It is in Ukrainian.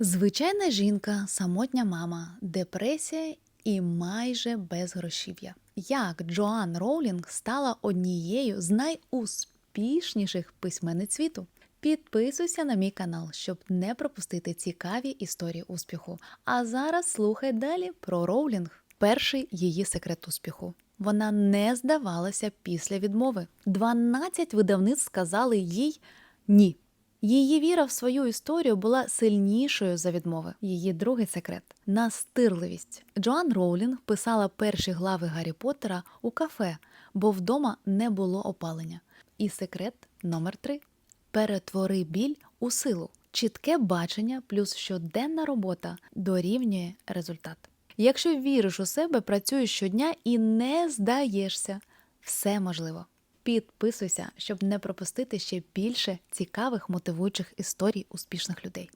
Звичайна жінка, самотня мама, депресія і майже безгрошів'я. Як Джоан Роулінг стала однією з найуспішніших письменниць світу? Підписуйся на мій канал, щоб не пропустити цікаві історії успіху. А зараз слухай далі про Роулінг. Перший її секрет успіху. Вона не здавалася після відмови. 12 видавництв сказали їй ні. Її віра в свою історію була сильнішою за відмови. Її другий секрет настирливість. Джоан Роулінг писала перші глави Гаррі Поттера у кафе, бо вдома не було опалення. І секрет номер три перетвори біль у силу. Чітке бачення плюс щоденна робота дорівнює результат. Якщо віриш у себе, працюєш щодня і не здаєшся, все можливо. Підписуйся, щоб не пропустити ще більше цікавих мотивуючих історій успішних людей.